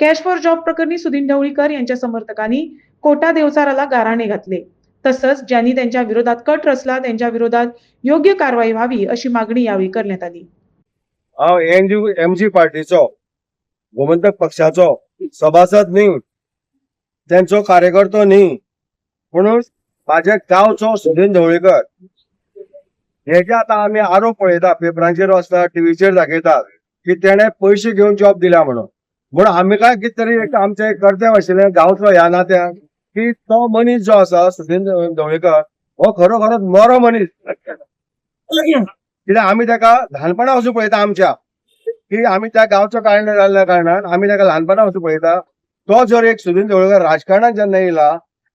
Cash for job प्रकरणी सुधीन ढवळीकर यांच्या समर्थकांनी कोटा देवसाराला गाराणे घातले. तसंच ज्यांनी त्यांच्या विरोधात कट रचला त्यांच्या विरोधात योग्य कारवाई व्हावी अशी मागणी यावेळी करण्यात आली. हांव एनजी एमजी पार्टीचो गोमंतक पक्षाचो सभासद न्ही त्यांचो कार्यकर्तो न्ही म्हणून माझ्या गांवचो सुधीन ढवळीकर जे आता आम्ही आरोप पळयता पेपरांचेर वाचता टीव्हीचेर दाखयतात की तेणे पयशे घेवन जॉब दिला म्हणून. म्हणून आमी काय कितें तरी एक आमचें एक कर्तव्य आशिल्लें गांवचो ह्या नात्यान की तो मनीस जो आसा सुधीन ढवळेकर हो खरो खरोच बरो मनीस. कित्याक आमी ताका ल्हानपणा वचून पळयता आमच्या. की आमी त्या गांवचो कारण जाल्ल्या कारणान आमी ताका ल्हानपणा वचून पळयता. तो जर एक सुधीन ढवळेकर राजकारणात जेन्ना येयला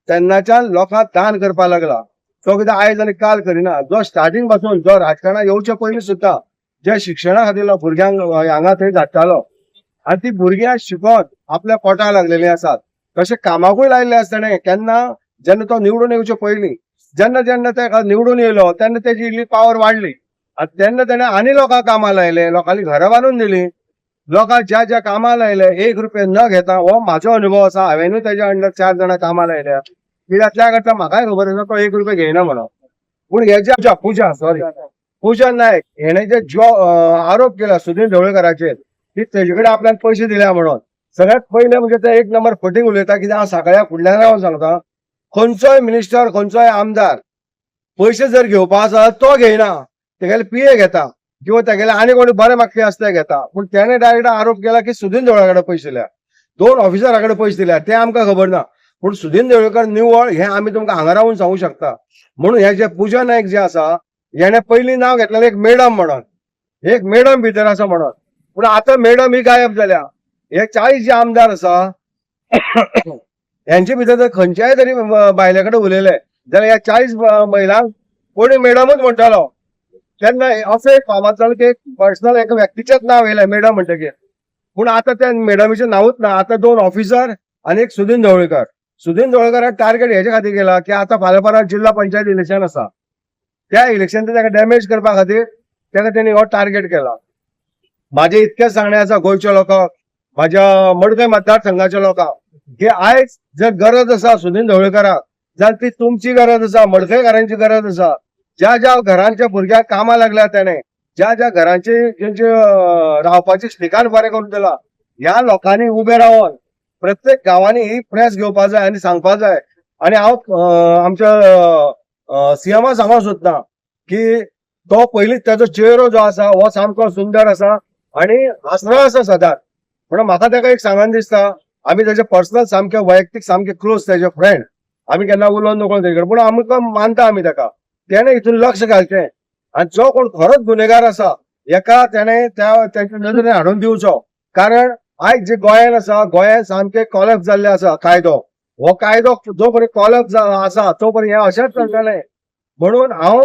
तेन्नाच्यान लोकांक दान करपाक लागला. तो कितें आयज आनी काल करिना. जो स्टार्टींगपासून जो राजकारणात येवचे पयलीं सुद्दां जे शिक्षणा खातीर भुरग्यांक हांगा थंय धाडटालो आनी ती भुरग्यां शिकोन आपल्या पोटाक लागलेलीं आसात तशें कामाकूय लायिल्ले आसतना केन्ना जेन्ना तो निवडून येवचे पयलीं जेन्ना जेन्ना ते निवडून येयलो तेन्ना तेजी इल्ली पावर वाडली आनी तेन्ना तेणें आनी लोकांक कामां लायले लोकांनी घरां बांदून दिलीं. लोकांक ज्या ज्या कामां लायले एक रुपया न घेता हो म्हाजो अनुभव आसा हांवेनूय तेज्या अंडर चार जाणां कामां लायल्या कित्याक त्या करता म्हाकाय खबर आसा तो एक रुपया घेयना म्हणून. पूण हे जे पूजा सॉरी पूजा नायक हेणे जे जो आरोप केला सुनील ढवळेकराचेर की तेजे कडेन आपल्यान पयशे दिल्या म्हणून. सगळ्यात पहिले म्हणजे ते एक नंबर फटींग उलयता कित्याक हांव सकाळी फुडल्यान रावन सांगता खंयचोय मिनिस्टर खंयचोय आमदार? पयशे जर घेवपा आसा तो घेयना तेगेले पीए घेता. किंवा तेगेले आनी कोणी बरे मागपी आसता घेता. पूण तेणे डायरेक्ट आरोप केला की सुधीन देवळा कडेन पयशे दिल्या दोन ऑफिसरा कडेन पयशे दिल्या ते आमकां खबर ना. पूण सुधीन देवळकर निवळ हे आमी तुमकां हांगा रावन सांगू शकता. म्हणून हे जे पुजा नायक जे आसा हेणे पयलीं नांव घेतलेलें एक मॅडम म्हणून. एक मॅडम भितर आसा म्हणून. पूण आतां मॅडम ही गायब जाल्या हे चाळीस जे आमदार आसा यांचे भितर जर खंयच्याय तरी बायले कडेन उलयले जाल्यार ह्या चाळीस महिलांक कोणी मॅडमूच म्हणटालो तेन्ना असं एक फामाद जालें की एक पर्सनल एका व्यक्तीचेच नाव येयलें मॅडम म्हणटकीर पूण आतां त्या मॅडमीचें नांवूच ना आतां दोन ऑफिसर आनी एक सुधीन ढवळीकर सुधीन ढवळकराक टार्गेट हेचे खातीर केला की आतां फाल्यां परत जिल्हा पंचायत इलेक्शन आसा त्या इलेक्शन ताका डॅमेज करपा खातीर ताका तेणी हो टार्गेट केला. माझे इतकेंच सांगणें आसा गोंयच्या लोकांक म्हाज्या मडकय मतदारसंघाच्या लोकांक की आयज जर गरज आसा सुनील ढवळेकराक जाल्यार ती तुमची गरज आसा मडकयकारांची गरज आसा ज्या ज्या घरांच्या भुरग्यांक कामां लागल्या त्याने ज्या ज्या घरांचे जेंचे अं, रावपाचे ठिकाण बरें करून दिला ह्या लोकांनी उबे रावन प्रत्येक गांवांनी ही प्रेस घेवपा जाय आनी सांगपा जाय. आनी हांव आमच्या सीएमा सांगू सोदता की तो पयलींच तेजो चेहरो जो आसा हो सामको सुंदर आसा आनी हासरो आसा सदांच म्हणून म्हाका ताका एक सांगन दिसता आमी तेजे पर्सनल सामके वैयक्तीक सामके क्लोज तेजे फ्रेंड आमी केन्ना उलोवन नकळो तेजे पूण आमकां मानता आमी ताका. तेणे हितून लक्ष घालचें. आनी जो कोण खरोच गुन्हेगार आसा एका तेणे त्या तेच्या नदरेन हाडून दिवचो. कारण आयज जे गोंयान आसा गोंयान सामके कॉलॅप्स जाल्ले आसा कायदो. हो कायदो जो पर्यंत कॉलॅप्स आसा तो पर्यंत हे अशेंच चलतलें म्हणून हांव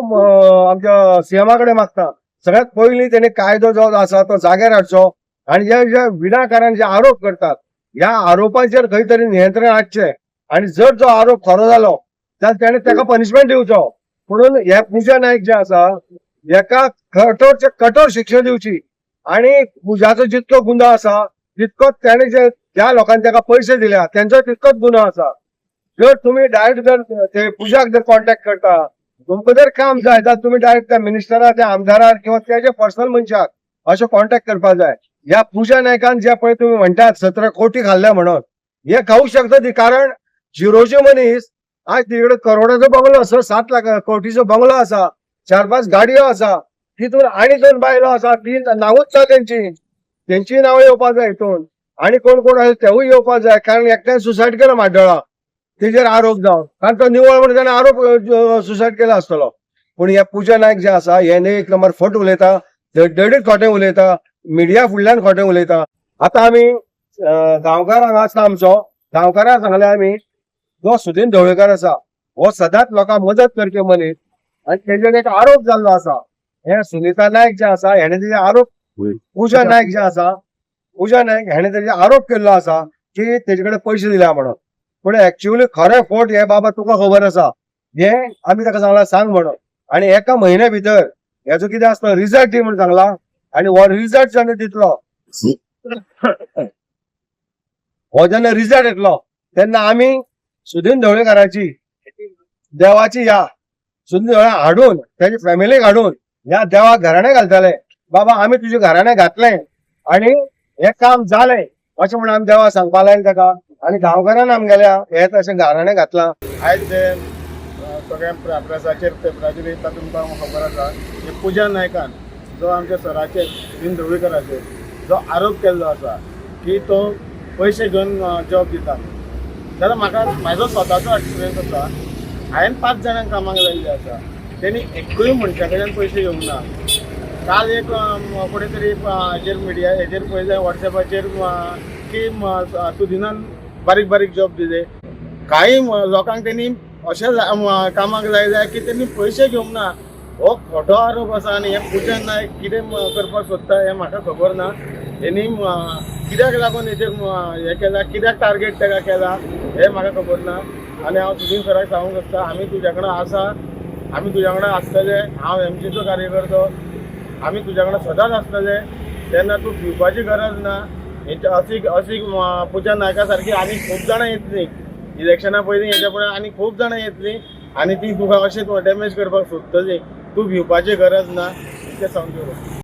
आमच्या सीएमा कडेन मागता. सगळ्यात पयलीं त्याने कायदो जो आसा तो जाग्यार हाडचो आनी जे जे विनाकारण जे आरोप करतात ह्या आरोपांचेर खंय तरी नियंत्रण हाडचें आनी जर जो आरोप खरो जालो जाल्यार त्याने ताका पनिशमेंट दिवचो म्हणून हे पुजा नायक जे आसा हेका कठोरचे कठोर शिक्षा दिवची आणि पुजाचो जितको गुन्हो आसा तितकोच त्याने जे ज्या लोकांनी ताका पयशे दिल्या त्यांचो तितकोच गुन्हो आसा जर तुम्ही डायरेक्ट जर ते पुजाक जर कॉन्टॅक्ट करता तुमकां काम जाय जाल्यार तुमी डायरेक्ट त्या मिनिस्टराक त्या आमदाराक किंवा त्याच्या पर्सनल मनशाक अशें कॉन्टॅक्ट करपा जाय. ह्या पुजा नायकान जे पळय तुमी म्हणटात सतरा कोटी खाल्ल्या म्हणून. हे खाऊ शकता ती कारण झिरोचे मनीस आज तिकडे करोडाचो बंगलो आसा सात लाख कोटीचो बंगलो आसा चार पांच गाडयो आसा तितून आनी दोन बायलो आसा ती नांवूच ना तेंची तेंची नांवां येवपा जाय हितून आनी कोण कोण आसा तेवूय येवपा जाय कारण एकट्यान सुसायड केला म्हाड्डोळा तेजेर आरोप जावन कारण तो निवळ म्हणून ताणें आरोप सुसायड केलो आसतलो पूण हे पुजा नायक जे आसा हे एक नंबर फट उलयता दडीत खोटें उलयता मिडिया फुडल्यान खोटें उलयता. आतां आमी गांवकार हांगा आसता आमचो. गांवकारांक सांगलें आमी जो सुधीन ढवळेकर आसा हो सदांच लोकांक मदत करचे मनीस आनी तेजेर एक आरोप जाल्लो आसा हे सुनीता नायक जे आसा हेणे तेजे आरोप पूजा नायक जे आसा पूजा नायक हेणे तेजे आरोप केल्लो आसा की तेजे कडेन पयशे दिल्या म्हणून. पूण एक्चुअली खरें फोट हे बाबा तुका खबर आसा. हे आमी ताका सांगला सांग म्हणून. आनी एका म्हयन्या भितर हेजो कितें आसता रिजल्ट दी म्हणून सांगला. आनी हो रिजल्ट जेन्ना दितलो हो जेन्ना रिजल्ट येतलो तेन्ना आमी सुदीन ढवळेकाराची देवाची या सुदीन ढवळे हाडून त्याची फॅमिलीक हाडून ह्या देवाक घराणे घालताले. बाबा आमी तुजे घराणे घातले. आणि हे काम जालें अशें म्हणून आमी देवाक सांगपाक लायले ताका आनी गांवकारान आमगेल्या हेच अशें गाराणें घातलां आयज जे सगळ्या प्र- प्रेसाचेर पेपराचेर येता तुमकां खबर आसा. की पुजा नायकान जो आमच्या सराचेर सुदीन ढवळीकराचेर जो आरोप केल्लो आसा की तो पयशे घेवन जॉब दिता. जाल्यार म्हाका म्हाजो स्वताचो एक्सपिरियन्स आसा. हांवें पांच जाणांक कामाक लायिल्ले आसा. तेणी एकूय मनशा कडल्यान पयशे घेवंक ना. काल एक अम, तरी हाजेर मिडिया हेजेर पळयलें वॉट्सॅपाचेर की म, सुदिनान बारीक बारीक जॉब दिले. काही लोकांक त्यांनी अशें कामाक जाय जाय की त्यांनी पयशे घेवंक ना. हो खोटो आरोप आसा आनी हे पुजन नायक कितें करपाक सोदता हें म्हाका खबर ना. तेणी कित्याक लागून हेजेर हें केला कित्याक टार्गेट तेका केला हें म्हाका खबर ना. आनी हांव सुदीन सराक सांगूंक सोदता आमी तुज्या कडे आसा आमी तुज्या कडे आसतले हांव एमसीचो कार्यकर्तो. आमी तुज्या कडे सदांच आसतले तेन्ना तूं भिवपाची गरज ना. हेच्या अशी अशी पुजा नायका सारकी आनी खूब जाणां येतलीं इलेक्शना पयलीं हेच्या फुडें आनी खूब जाणां येतलीं आनी ती तुका अशें डॅमेज करपाक सोदतलीं तूं भिवपाची गरज ना इतलें सांगून